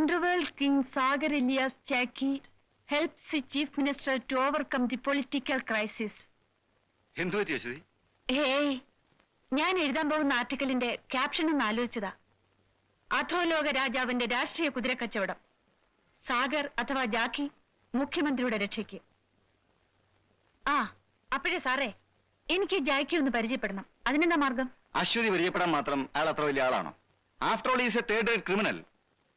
Underworld king Sagar alias Jacky helps C chief minister to overcome the political crisis എന്തു ഞാൻ എഴുതാൻ പോകുന്ന ആർട്ടിക്കലിന്റെ ക്യാപ്ഷൻ ഒന്ന് ആലോചിച്ചതാ. അധോലോക രാജാവിന്റെ രാഷ്ട്രീയ കുതിരക്കച്ചവടം. സാഗർ അഥവാ ജാക്കി മുഖ്യമന്ത്രിയുടെ രക്ഷയ്ക്ക്. ആ അപ്പോഴേ സാറേ എനിക്ക് ജാക്കി ഒന്ന് പരിചയപ്പെടണം. അതിനെന്താ മാർഗം? അശ്വതി പരിചയപ്പെടാൻ മാത്രം അയാൾ അത്ര വലിയ ആളാണോ? After all is a third criminal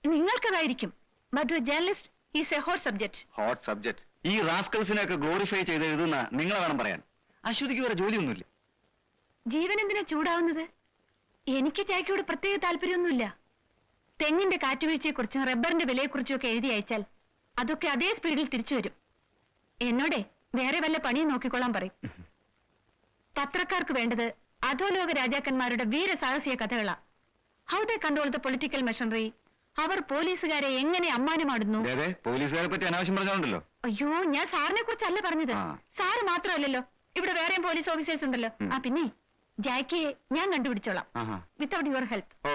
നിങ്ങൾക്കതായിരിക്കും. But journalist is a hot subject hot subject ഈ റാസ്കൽസിനെ ഒക്കെ ഗ്ലോറിഫൈ ചെയ്ത് എഴുതുന്ന നിങ്ങളെ വേണം പറയാൻ. അശ്വതിക്ക് വേറെ ജോലിയൊന്നുമില്ല. ജീവൻ എന്തിനാ ചൂടാവുന്നത്? എനിക്ക് ചായക്കോട് പ്രത്യേക താല്പര്യമൊന്നുമില്ല. തെങ്ങിന്റെ കാറ്റുവീഴ്ചയെക്കുറിച്ചും റബ്ബറിന്റെ വിലയെക്കുറിച്ചും ഒക്കെ എഴുതി അയച്ചാൽ അതൊക്കെ അതേ സ്പീഡിൽ തിരിച്ചു വരും. എന്നോടെ വേറെ വല്ല പണിയും നോക്കിക്കൊള്ളാൻ പറയും. പത്രക്കാർക്ക് വേണ്ടത് അധോലോക രാജാക്കന്മാരുടെ വീരസാഹസിക കഥകളാ. How they control the political machinery അവർ പോലീസുകാരെ എങ്ങനെ അമ്മാനമാടുന്നു? അതെ പോലീസുകാരെ പറ്റി അനാവശ്യം പറഞ്ഞോണ്ടല്ലോ അയ്യോ ഞാൻ സാറിനെ കുറിച്ചല്ല പറഞ്ഞത്. സാറ് മാത്രമല്ലല്ലോ ഇവിടെ വേറെയും പോലീസ് ഓഫീസേഴ്സ് ഉണ്ടല്ലോ. ആ പിന്നെ ജാക്കിയെ ഞാൻ കണ്ടുപിടിച്ചോളാം. വിത്തൗട്ട് യുവർ ഹെൽപ്പ് ഓ.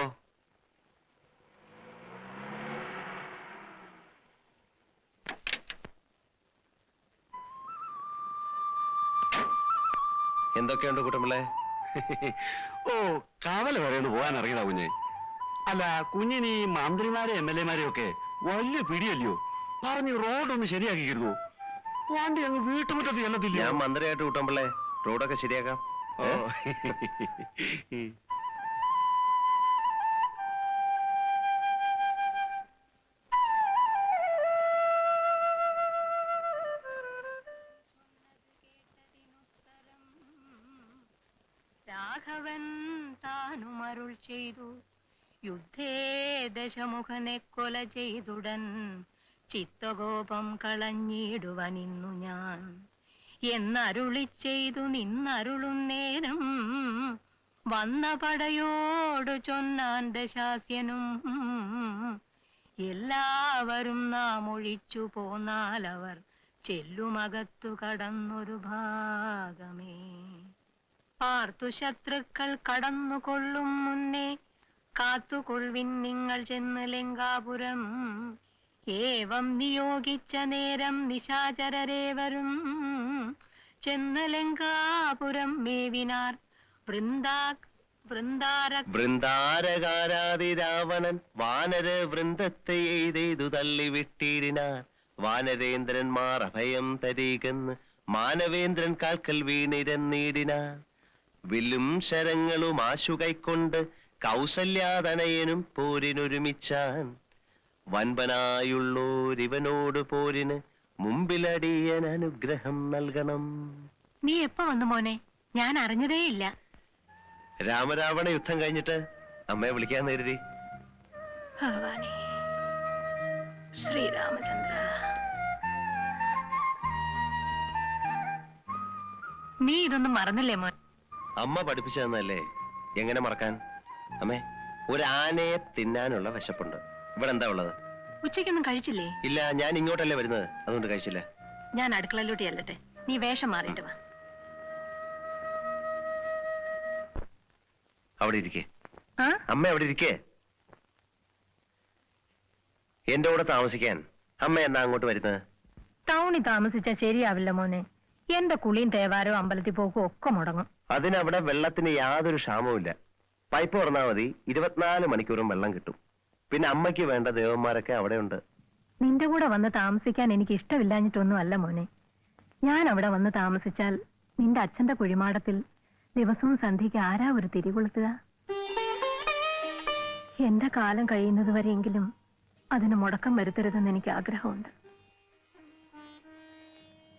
എന്തൊക്കെയുണ്ട് കുട്ടമ്പിള്ളേ? ഓ കാവല വരെയൊന്ന് പോകാൻ അറിയണ കുഞ്ഞെ. അല്ല കുഞ്ഞിന് ഈ മന്ത്രിമാരെ എം എൽ എമാരെയും ഒക്കെ വലിയ പിടിയല്ലയോ? പറഞ്ഞ് റോഡൊന്ന് ശരിയാക്കിയിരുന്നു വണ്ടി അങ്ങ് വീട്ടുമുറ്റത്ത് ചെല്ലത്തില്ല ഞാൻ മന്ത്രിയായിട്ട് കുട്ടമ്പിള്ളേ റോഡൊക്കെ ശരിയാക്കാം. ഓ. രാഘവൻ താനുമരുൾ ചെയ്തു. യുദ്ധേ ദശമുഖനെ കൊല ചെയ്തുടൻ. ചിത്തകോപം കളഞ്ഞിടുവനിന്നു ഞാൻ. എന്നരുളി ചെയ്തു നിന്നരുളും നേരം. വന്ന പടയോടു ചൊന്നാൻ ദശാസ്യനും. എല്ലാവരും നാം ഒഴിച്ചു പോന്നാലവർ ചെല്ലുമകത്തു കടന്നൊരു ഭാഗമേ. പാർത്തു ശത്രുക്കൾ കടന്നുകൊള്ളും മുന്നേ കാത്തുകൊള്ളിൻ നിങ്ങൾ ചെന്ന് ലങ്കാപുരം. ഏവം നിയോഗിച്ച നേരം നിശാചരരേവരും. ചെന്ന് ലങ്കാപുരം മേവിനാർ. വൃന്ദാ വൃന്ദാര വൃന്ദാരകാരാതി രാവണൻ വാനര വൃന്ദത്തെ എയ്തെയ്തു തള്ളിവിട്ടീരിനാർ വാനരേന്ദ്രന്മാർ അഭയം തരീകെന്ന് മാനവേന്ദ്രൻ കാൽക്കൽ വീണിരന്നീടിനാർ വില്ലും ശരങ്ങളും ആശു കൈക്കൊണ്ട് കൗസല്യാതനയനും പോരിനൊരുമിച്ചാൻ. വൻപനായുള്ളോരിവനോട് പോരിന് മുമ്പിലടിയൻ അനുഗ്രഹം നൽകണം. നീ എപ്പോ വന്നു മോനെ? ഞാൻ അറിഞ്ഞതേയില്ല. രാമരാവണ യുദ്ധം കഴിഞ്ഞിട്ട് അമ്മയെ വിളിക്കാൻ കരുതി. ഭഗവാനെ ശ്രീരാമചന്ദ്ര. നീ ഇതൊന്നും മറന്നില്ലേ മോൻ? അമ്മ പഠിപ്പിച്ചതെന്നല്ലേ? എങ്ങനെ മറക്കാൻ? അമ്മേ ഒരു ആനയെ തിന്നാനുള്ള വിശപ്പുണ്ട്. ഇവിടെ എന്താ ഉള്ളത്? ഉച്ചയ്ക്കൊന്നും കഴിച്ചില്ലേ? ഇല്ല ഞാൻ ഇങ്ങോട്ടല്ലേ വരുന്നത്. അതുകൊണ്ട് കഴിച്ചില്ല. ഞാൻ അടുക്കളയിലോട്ട് അല്ലട്ടെ നീ വേഷം മാറിയിട്ട് വാ. അവിടെ ഇരിക്കേ. ആ? അമ്മ അവിടെ ഇരിക്കേ. എന്റെ കൂടെ താമസിക്കാൻ അമ്മ എന്നാ അങ്ങോട്ട് വരുന്നത്? ടൗണിൽ താമസിച്ചാ ശരിയാവില്ല മോനെ. എന്റെ കുളിയും തേവാരവും അമ്പലത്തിൽ പോക്കും ഒക്കെ മുടങ്ങും. അതിനവിടെ വെള്ളത്തിന് യാതൊരു ക്ഷാമവുമില്ല. പൈപ്പ് തുറന്നാൽ മതി. ഇരുപത്തിനാല് മണിക്കൂറും വെള്ളം കിട്ടും. പിന്നെ അമ്മയ്ക്ക് വേണ്ട ദേവന്മാരൊക്കെ അവിടെ ഉണ്ട് നിന്റെ കൂടെ വന്ന് താമസിക്കാൻ എനിക്ക് ഇഷ്ടമില്ലാഞ്ഞിട്ടൊന്നും അല്ല മോനെ. ഞാൻ അവിടെ വന്ന് താമസിച്ചാൽ നിന്റെ അച്ഛന്റെ കുഴിമാടത്തിൽ ദിവസവും സന്ധ്യയ്ക്ക് ആരാ ഒരു തിരികൊളുത്തുക എന്റെ കാലം കഴിയുന്നത് വരെയെങ്കിലും അതിന് മുടക്കം വരുത്തരുതെന്ന് എനിക്ക് ആഗ്രഹമുണ്ട്.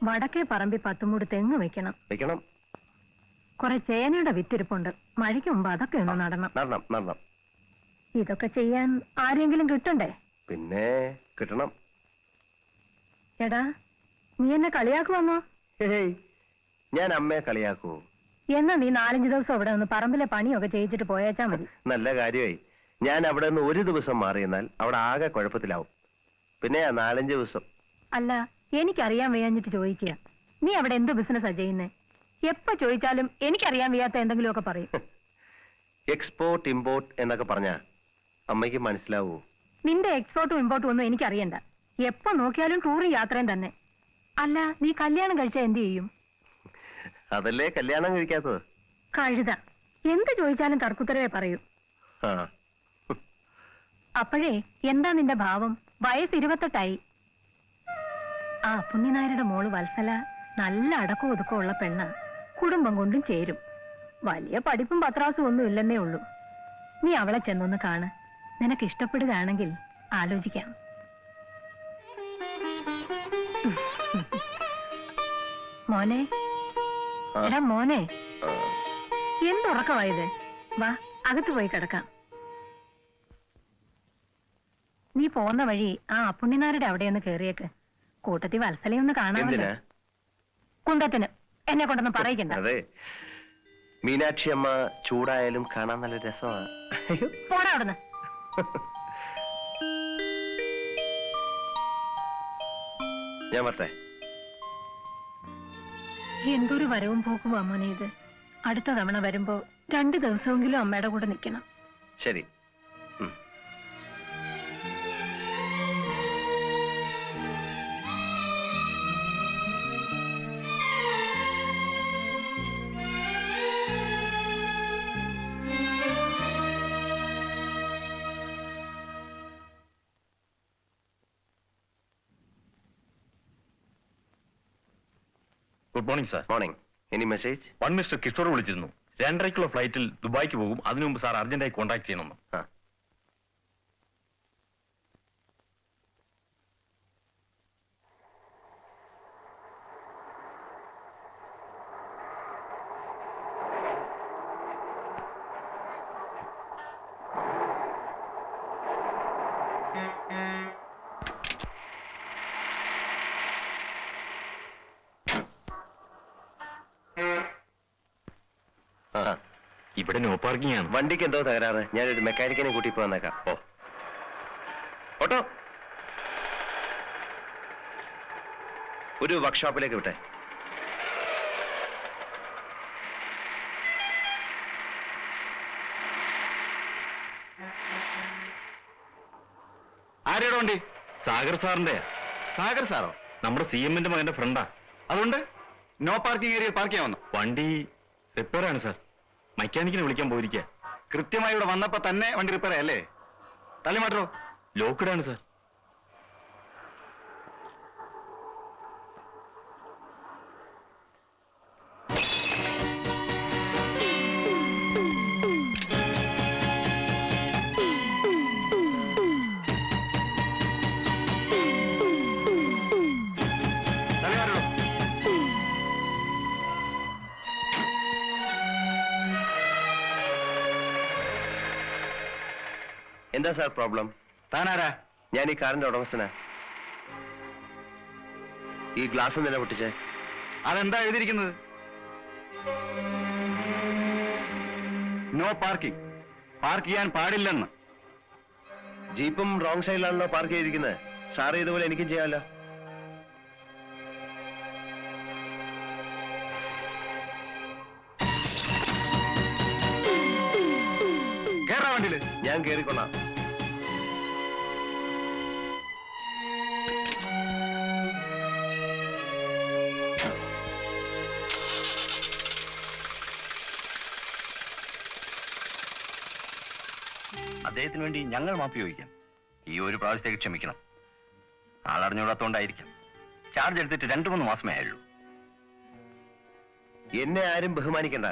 വടക്കേ പറമ്പി പത്തുമൂട് തെങ്ങ് വെക്കണം. വെക്കണം. കുറെ ചേനയുടെ വിത്തിരിപ്പുണ്ട് മഴയ്ക്ക് മുമ്പ് അതൊക്കെ ഒന്ന് നടണം. നടണം നടണം. ഇതൊക്കെ ചെയ്യാൻ ആരെങ്കിലും കിട്ടണ്ടേ? പിന്നെ കിട്ടണം. എടാ നീ എന്നെ കളിയാക്കുവന്നോ? ഹേയ്, ഞാൻ അമ്മയെ കളിയാക്കൂ. എന്നാ നീ നാലഞ്ച് ദിവസം അവിടെ നിന്ന് പറമ്പിലെ പണിയൊക്കെ ചെയ്യിച്ചിട്ട് പോയേച്ചാ മതി. നല്ല കാര്യമായി. ഞാൻ അവിടെ നിന്ന് ഒരു ദിവസം മാറിയെന്നാൽ അവിടെ ആകെ കുഴപ്പത്തിലാവും. പിന്നെ നാലഞ്ച് ദിവസം. അല്ല എനിക്കറിയാൻ വയ്യാഞ്ഞിട്ട് ചോദിക്കുക. നീ അവിടെ എന്ത് ബിസിനസ്സാ ചെയ്യുന്നേ? എപ്പോ ചോദിച്ചാലും എനിക്കറിയാൻ വയ്യാത്ത എന്തെങ്കിലും ഒക്കെ പറയും എക്സ്പോർട്ട് ഇമ്പോർട്ട് എന്നൊക്കെ പറഞ്ഞ അമ്മയ്ക്ക് മനസ്സിലാവൂ. നിന്റെ എക്സ്പോർട്ടും ഇമ്പോർട്ടും ഒന്നും എനിക്കറിയണ്ട. എപ്പോ നോക്കിയാലും ടൂറും യാത്രയും തന്നെ. അല്ല നീ കല്യാണം കഴിച്ചാ എന്ത് ചെയ്യും? അതല്ലേ കല്യാണം കഴിക്കാത്തത്? കഴുത. എന്ത് ചോദിച്ചാലും തർക്കുത്തരവേ പറയൂ. ആ. അപ്പോഴേ എന്താ നിന്റെ ഭാവം? വയസ്സ് ഇരുപത്തെട്ടായി. ആ പുണ്യനായരുടെ മോൾ വത്സല നല്ല അടക്കം ഒതുക്കമുള്ള പെണ്ണ. കുടുംബം കൊണ്ടും ചേരും. വലിയ പഠിപ്പും പത്രാസും ഒന്നും ഇല്ലെന്നേ ഉള്ളൂ. നീ അവളെ ചെന്നൊന്ന് കാണ്. നിനക്ക് ഇഷ്ടപ്പെടുകയാണെങ്കിൽ ആലോചിക്കാം. മോനെ. എടാ മോനെ. എന്തുറക്കമായത്? വാ അകത്ത് പോയി കിടക്കാം. നീ പോന്ന വഴി ആ അപ്പുണ്ണിനാരുടെ അവിടെയൊന്ന് കേറിയേക്ക്. കൂട്ടത്തിൽ വത്സലയൊന്ന് കാണാമല്ലോ. കുന്തത്തിന്. എന്നെ കൊണ്ടൊന്നും പറയിക്കണ്ട. അതെ. മീനാക്ഷി അമ്മ ചൂടായാലും കാണാൻ നല്ല രസമാണ്. പോടാ അവിടുന്ന്. ഞാൻ വരട്ടെ. എന്തൊരു വരവും പോകും അമ്മനെ ഇത്. അടുത്ത തവണ വരുമ്പോ രണ്ടു ദിവസമെങ്കിലും അമ്മയുടെ കൂടെ നിൽക്കണം. ശരി. Good morning sir morning any message one Mr Kishore വിളിച്ചിരുന്നു. രണ്ടരയ്ക്കുള്ള ഫ്ലൈറ്റിൽ ദുബായിക്ക് പോകും. അതിനു മുമ്പ് സാർ അർജന്റായി കോൺടാക്ട് ചെയ്യണമെന്ന് ആ ആ ഇവിടെ നോ പാർക്കിംഗ് ആണ്. വണ്ടിക്ക് എന്തോ തകരാറ്. ഞാനൊരു മെക്കാനിക്കിനെ കൂട്ടി ഇപ്പൊ വന്നേക്കാം. ഓ ഓട്ടോ. ഒരു വർക്ക്ഷോപ്പിലേക്ക് വിട്ടെ. ആരുടെ വണ്ടി? സാഗർ സാറിന്റെ. സാഗർ സാറോ? നമ്മുടെ സി എമ്മിന്റെ മകന്റെ ഫ്രണ്ടാ അതുകൊണ്ട് നോ പാർക്കിംഗ് ഏരിയയിൽ പാർക്ക് ചെയ്യാൻ വന്നു? വണ്ടി റിപ്പയർ ആണ് സാർ. മെക്കാനിക്കിനെ വിളിക്കാൻ പോയിരിക്കുക കൃത്യമായി ഇവിടെ വന്നപ്പോ തന്നെ വണ്ടി റിപ്പയർ അല്ലേ? തള്ളി മാറ്റോ. ആണ് സാർ. എന്താ സാർ പ്രോബ്ലം? താനാരാ? ഞാൻ ഈ കാറിന്റെ ഉടമസ്ഥനാ. ഈ ഗ്ലാസ് നില പൊട്ടിച്ചേ? അതെന്താ എഴുതിയിരിക്കുന്നത്? നോ പാർക്കിംഗ് പാർക്ക് ചെയ്യാൻ പാടില്ലെന്ന്. ജീപ്പും റോങ് സൈഡിലാണല്ലോ പാർക്ക് ചെയ്തിരിക്കുന്നത്. സാറ് ഇതുപോലെ എനിക്കും ചെയ്യാമല്ലോ കേറാ വണ്ടിയിൽ. ഞാൻ കേറിക്കൊള്ളാം. അദ്ദേഹത്തിന് വേണ്ടി ഞങ്ങൾ മാപ്പി ചോദിക്കാം. ഈ ഒരു പ്രാവശ്യത്തേക്ക് ക്ഷമിക്കണം. ആളറിഞ്ഞൂടാത്തോണ്ടായിരിക്കാം ചാർജ് എടുത്തിട്ട് രണ്ടു മൂന്ന് മാസമേ ആയുള്ളൂ. എന്നെ ആരും ബഹുമാനിക്കണ്ട.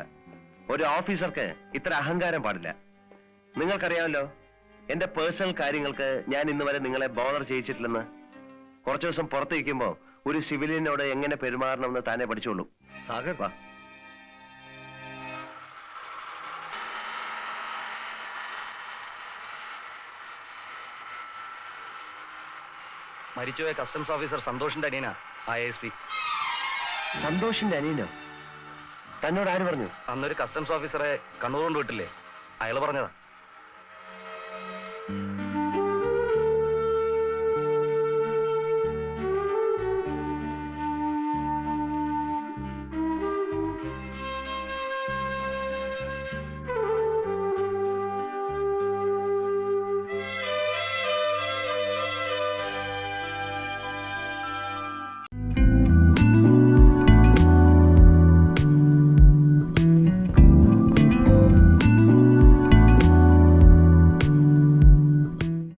ഒരു ഓഫീസർക്ക് ഇത്ര അഹങ്കാരം പാടില്ല. നിങ്ങൾക്കറിയാമല്ലോ എന്റെ പേഴ്സണൽ കാര്യങ്ങൾക്ക് ഞാൻ ഇന്ന് വരെ നിങ്ങളെ ബോധർ ചെയ്യിച്ചിട്ടില്ലെന്ന്. കുറച്ചു ദിവസം പുറത്തിരിക്കുമ്പോ ഒരു സിവിലിയനോട് എങ്ങനെ പെരുമാറണമെന്ന് താനെ പഠിച്ചോളൂ. സാഗർ വാ. മരിച്ചുപോയ കസ്റ്റംസ് ഓഫീസർ സന്തോഷിന്റെ അനിയനാ ആ എസ് പി സന്തോഷിന്റെ അനിയനോ? തന്നോട് ആര് പറഞ്ഞു? അന്നൊരു കസ്റ്റംസ് ഓഫീസറെ കണ്ണൂർ കൊണ്ട് വിട്ടില്ലേ? അയാൾ പറഞ്ഞതാ.